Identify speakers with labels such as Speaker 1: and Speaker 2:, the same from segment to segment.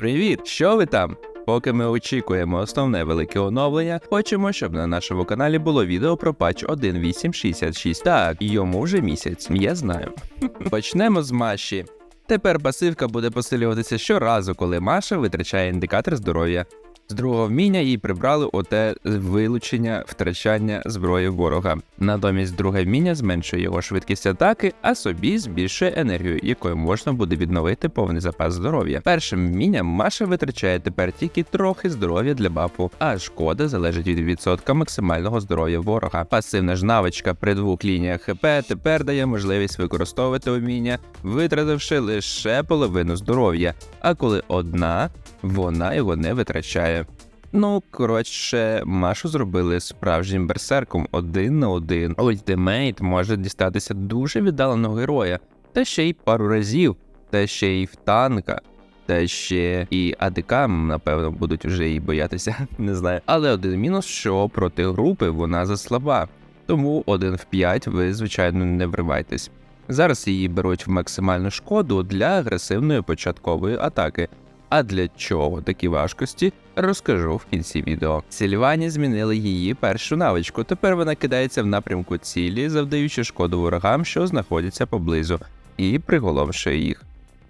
Speaker 1: Привіт! Що ви там? Поки ми очікуємо основне велике оновлення, хочемо, щоб на нашому каналі було відео про патч 1.866. Так, йому вже місяць, я знаю. Почнемо з Маші. Тепер пасивка буде посилюватися щоразу, коли Маша витрачає індикатор здоров'я. З другого вміння їй прибрали оте вилучення втрачання зброї ворога. Натомість друге вміння зменшує його швидкість атаки, а собі збільшує енергію, якою можна буде відновити повний запас здоров'я. Першим вмінням Маша витрачає тепер тільки трохи здоров'я для бафу, а шкода залежить від відсотка максимального здоров'я ворога. Пасивна ж навичка при двох лініях ХП тепер дає можливість використовувати вміння, витративши лише половину здоров'я. А коли одна, вона його не витрачає. Ну, коротше, Машу зробили справжнім берсерком один на один. Ультимейт може дістатися дуже віддаленого героя, та ще й пару разів, та ще й в танка. Та ще і АДК, напевно, будуть вже її боятися, не знаю. Але один мінус, що проти групи вона заслаба. Тому один в 5 ви, звичайно, не вривайтесь. Зараз її беруть в максимальну шкоду для агресивної початкової атаки. А для чого такі важкості, розкажу в кінці відео. Сільвані змінили її першу навичку. Тепер вона кидається в напрямку цілі, завдаючи шкоду ворогам, що знаходяться поблизу, і приголомшує їх.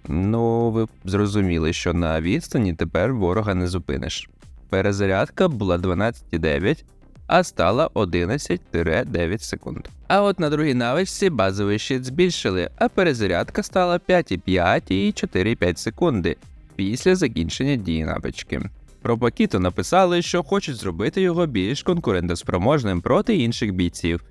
Speaker 1: Ну, ви зрозуміли, що на відстані тепер ворога не зупиниш. Перезарядка була 12,9, а стала 11-9 секунд. А от на другій навичці базовий щит збільшили, а перезарядка стала 5,5 і 4,5 секунди після закінчення дії навички. Про Пакіто написали, що хочуть зробити його більш конкурентоспроможним проти інших бійців.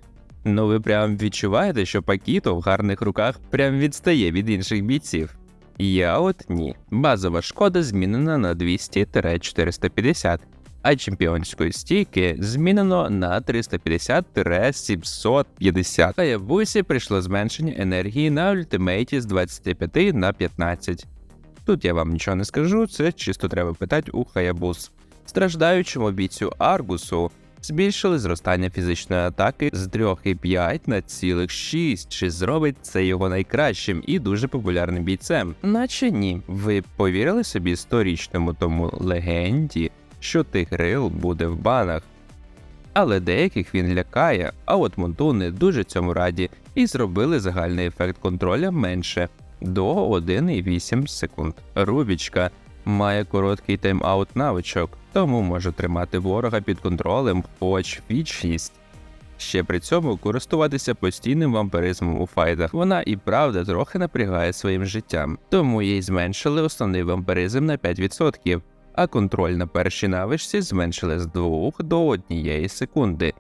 Speaker 1: Ну ви прям відчуваєте, що Пакіто в гарних руках прям відстає від інших бійців. Я от ні. Базова шкода змінена на 200-450, а чемпіонської стійки змінено на 350-750. А Ябусі прийшло зменшення енергії на ультимейті з 25 на 15. Тут я вам нічого не скажу, це чисто треба питати у Хаябус. Страждаючому бійцю Аргусу збільшили зростання фізичної атаки з 3,5 на цілих 6, чи зробить це його найкращим і дуже популярним бійцем. Наче ні. Ви повірили собі сторічному тому легенді, що Тигрил буде в банах. Але деяких він лякає, а от Монтуни дуже цьому раді і зробили загальний ефект контроля менше до 1,8 секунд. Рубічка має короткий тайм-аут навичок, тому може тримати ворога під контролем хоч вічність. Ще при цьому користуватися постійним вампиризмом у файтах. Вона і правда трохи напрягає своїм життям, тому їй зменшили основний вампиризм на 5%, а контроль на першій навичці зменшили з 2 до 1 секунди.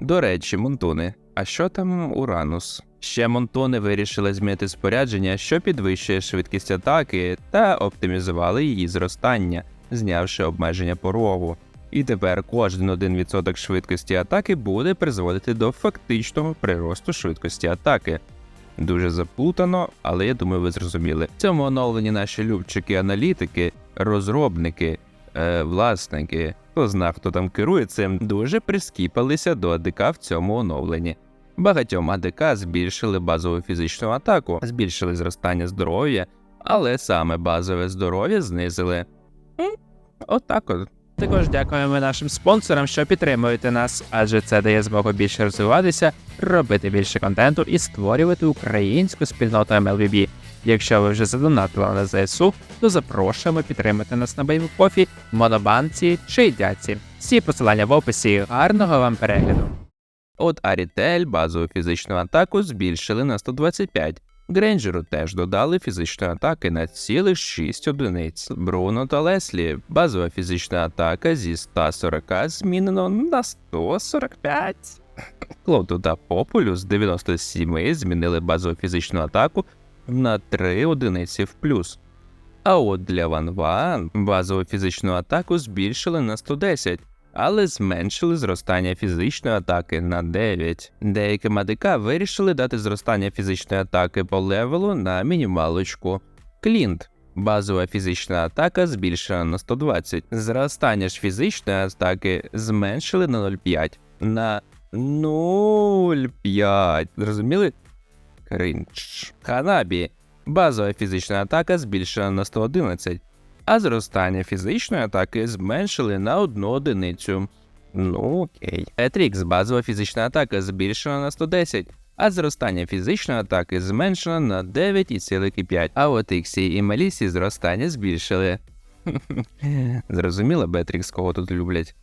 Speaker 1: До речі, Монтуни, а що там Уранус? Ще Монтони вирішили змінити спорядження, що підвищує швидкість атаки, та оптимізували її зростання, знявши обмеження порогу. І тепер кожен 1% швидкості атаки буде призводити до фактичного приросту швидкості атаки. Дуже заплутано, але я думаю, ви зрозуміли. В цьому оновленні наші любчики-аналітики, розробники, е, власники, хто знав, хто там керує цим, дуже прискіпалися до АДК в цьому оновленні. Багатьом АДК збільшили базову фізичну атаку, збільшили зростання здоров'я, але саме базове здоров'я знизили. Отак от.
Speaker 2: Також дякуємо нашим спонсорам, що підтримуєте нас, адже це дає змогу більше розвиватися, робити більше контенту і створювати українську спільноту MLBB. Якщо ви вже задонатили на ЗСУ, то запрошуємо підтримати нас на Беймкофі, Монобанці чи Дяці. Всі посилання в описі. Гарного вам перегляду!
Speaker 1: От Арітель базову фізичну атаку збільшили на 125. Грейнджеру теж додали фізичної атаки на цілих 6 одиниць. Бруно та Леслі базова фізична атака зі 140 змінено на 145. Клоуду та Популю з 97 змінили базову фізичну атаку на 3 одиниці в плюс. А от для Ван Ван базову фізичну атаку збільшили на 110, але зменшили зростання фізичної атаки на 9. Деяким АДК вирішили дати зростання фізичної атаки по левелу на мінімалочку. Клінт. Базова фізична атака збільшена на 120. Зростання ж фізичної атаки зменшили на 0,5. На 0,5. Зрозуміли? Кринж. Ханабі. Базова фізична атака збільшена на 111. А зростання фізичної атаки зменшили на одну одиницю. Ну окей. Етрікс базова фізична атака збільшена на 110, а зростання фізичної атаки зменшено на 9,5. А от Іксі і Мелісі зростання збільшили. Зрозуміло, Бетрікс, кого тут люблять.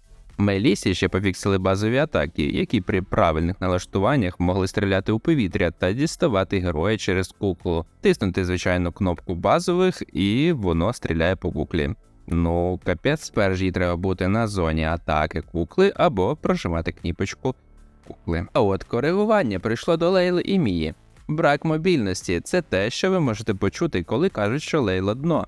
Speaker 1: Мелісі ще пофіксили базові атаки, які при правильних налаштуваннях могли стріляти у повітря та діставати героя через куклу, тиснути звичайну кнопку базових, і воно стріляє по куклі. Ну, капець, сперж їй треба бути на зоні атаки кукли або прожимати кніпочку кукли. А от коригування прийшло до Лейли і Мії. Брак мобільності це те, що ви можете почути, коли кажуть, що Лейла дно.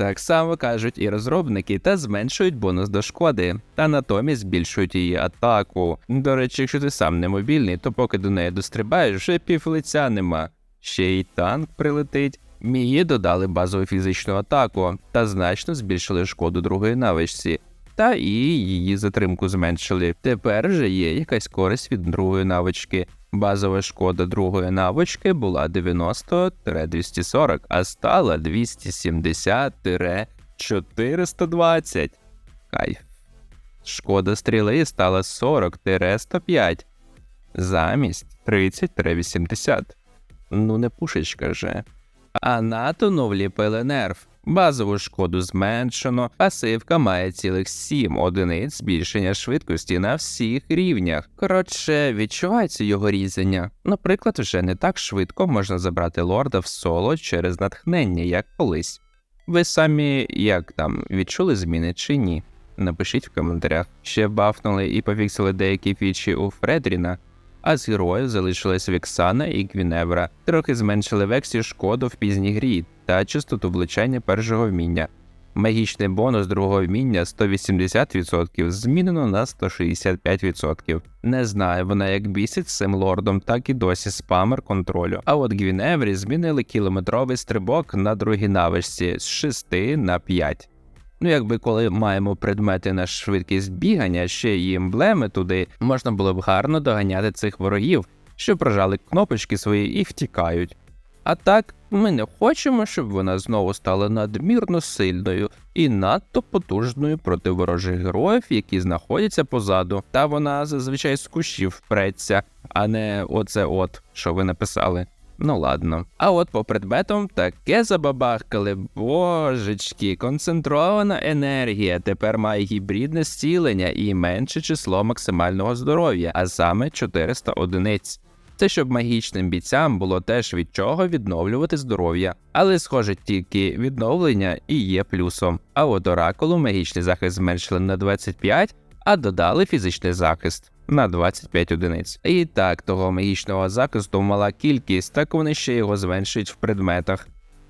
Speaker 1: Так само кажуть і розробники та зменшують бонус до шкоди, та натомість збільшують її атаку. До речі, якщо ти сам не мобільний, то поки до неї дострибаєш, вже півлиця нема. Ще й танк прилетить. Мії додали базову фізичну атаку та значно збільшили шкоду другої навичці. Та і її затримку зменшили. Тепер вже є якась користь від другої навички. Базова шкода другої навички була 90-240, а стала 270-420. Кайф. Шкода стріли стала 40-105. Замість 30-80. Ну, не пушечка же. А НАТО вліпили нерв. Базову шкоду зменшено, пасивка має цілих 7 одиниць збільшення швидкості на всіх рівнях. Коротше, відчувається його різання. Наприклад, вже не так швидко можна забрати лорда в соло через натхнення, як колись. Ви самі як там відчули зміни чи ні? Напишіть в коментарях. Ще бафнули і пофіксили деякі фічі у Фредріна, а з героїв залишились Віксана і Гвіневра. Трохи зменшили Вексі шкоду в пізній грі та частоту влучання першого вміння. Магічний бонус другого вміння 180% змінено на 165%. Не знаю, вона як бісить з цим лордом, так і досі спамер контролю. А от Гвіневрі змінили кілометровий стрибок на другій навичці з 6 на 5. Ну, якби коли маємо предмети на швидкість бігання, ще й емблеми туди, можна було б гарно доганяти цих ворогів, що прожали кнопочки свої і втікають. А так, ми не хочемо, щоб вона знову стала надмірно сильною і надто потужною проти ворожих героїв, які знаходяться позаду. Та вона зазвичай з кущів впреться, а не оце от, що ви написали. Ну ладно. А от по предметам таке забабахкали, божечки, концентрована енергія тепер має гібридне зцілення і менше число максимального здоров'я, а саме 400 одиниць. Це щоб магічним бійцям було теж від чого відновлювати здоров'я, але схоже, тільки відновлення і є плюсом. А от оракулу магічний захист зменшили на 25, а додали фізичний захист на 25 одиниць. І так, того магічного захисту мала кількість, так вони ще його зменшують в предметах.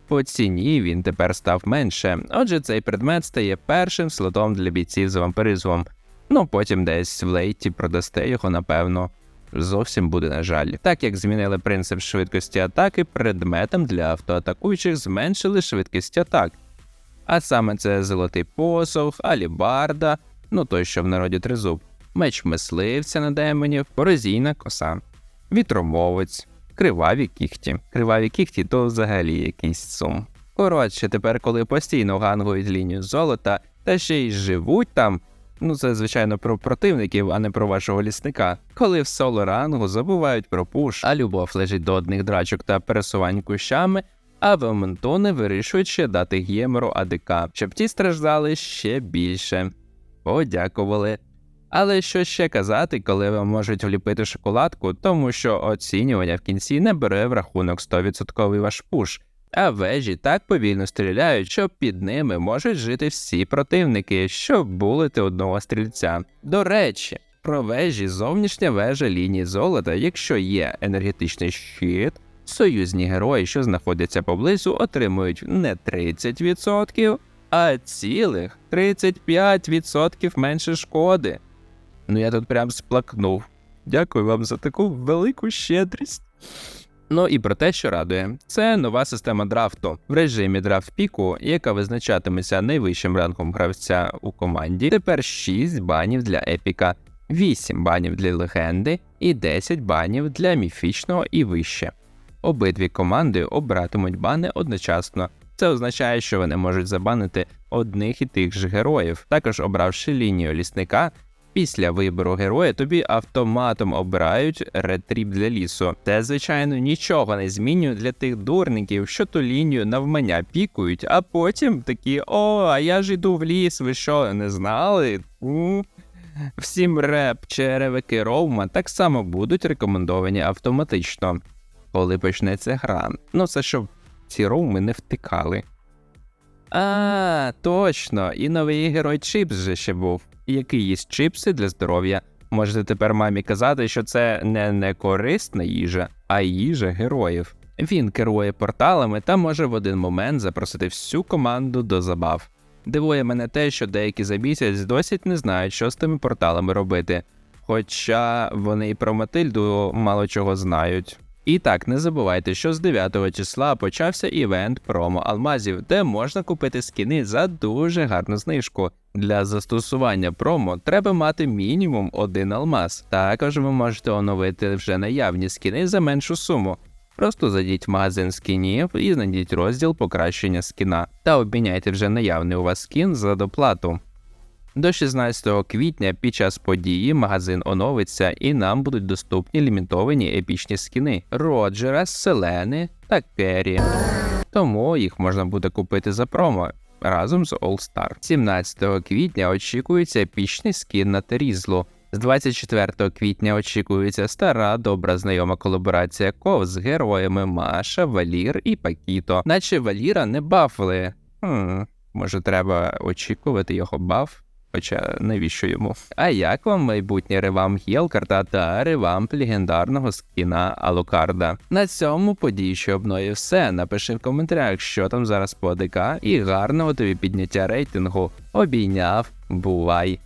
Speaker 1: По ціні він тепер став менше, отже, цей предмет стає першим слотом для бійців з вампиризмом. Ну потім десь в лейті продасте його, напевно. Зовсім буде на жаль. Так як змінили принцип швидкості атаки, предметом для автоатакуючих зменшили швидкість атак. А саме це золотий посох, алібарда, ну той, що в народі тризуб, меч мисливця на демонів, порозійна коса, вітромовець, криваві кіхті. Криваві кіхті то взагалі якийсь сум. Коротше, тепер, коли постійно гангують лінію золота та ще й живуть там. Ну, це звичайно про противників, а не про вашого лісника. Коли в соло рангу забувають про пуш, а любов лежить до одних драчок та пересувань кущами, а Велмонтони вирішують ще дати гємеру АДК, щоб ті страждали ще більше. Подякували. Але що ще казати, коли вам можуть вліпити шоколадку, тому що оцінювання в кінці не бере в рахунок 100% ваш пуш. А вежі так повільно стріляють, що під ними можуть жити всі противники, щоб булити одного стрільця. До речі, про вежі зовнішня вежа лінії золота, якщо є енергетичний щит, союзні герої, що знаходяться поблизу, отримують не 30%, а цілих 35% менше шкоди. Ну я тут прям сплакнув. Дякую вам за таку велику щедрість. Ну і про те, що радує, це нова система драфту в режимі драфт піку, яка визначатиметься найвищим ранком гравця у команді. Тепер 6 банів для епіка, 8 банів для легенди і 10 банів для міфічного і вище. Обидві команди обиратимуть бани одночасно. Це означає, що вони можуть забанити одних і тих же героїв. Також обравши лінію лісника. Після вибору героя тобі автоматом обирають ретріп для лісу. Це, звичайно, нічого не змінює для тих дурників, що ту лінію навмання пікують, а потім такі: о, а я ж йду в ліс, ви що, не знали? У. Всім реп, черевики, роума так само будуть рекомендовані автоматично, коли почнеться гра. Ну, це щоб ці роуми не втикали. А, точно, і новий герой Чіпс же ще був, який їсть чіпси для здоров'я. Можете тепер мамі казати, що це не, не корисна їжа, а їжа героїв. Він керує порталами та може в один момент запросити всю команду до забав. Дивує мене те, що деякі за місяць досі не знають, що з тими порталами робити. Хоча вони і про Матильду мало чого знають. І так, не забувайте, що з 9 числа почався івент промо алмазів, де можна купити скіни за дуже гарну знижку. Для застосування промо треба мати мінімум один алмаз. Також ви можете оновити вже наявні скіни за меншу суму. Просто зайдіть в магазин скінів і знайдіть розділ покращення скіна та обміняйте вже наявний у вас скін за доплату. До 16 квітня під час події магазин оновиться і нам будуть доступні лімітовані епічні скіни Роджера, Селени та Керрі. Тому їх можна буде купити за промо разом з All Star. 17 квітня очікується епічний скін на Терізлу. З 24 квітня очікується стара добра знайома колаборація Ков з героями Маша, Валір і Пакіто. Наче Валіра не бафли. Хм, може, треба очікувати його баф? Хоча навіщо йому? А як вам майбутній ревамп Гєлкарта та ревамп легендарного скіна Алукарда? На цьому події, що обною все. Напиши в коментарях, що там зараз по АДК, і гарного тобі підняття рейтингу. Обійняв, бувай!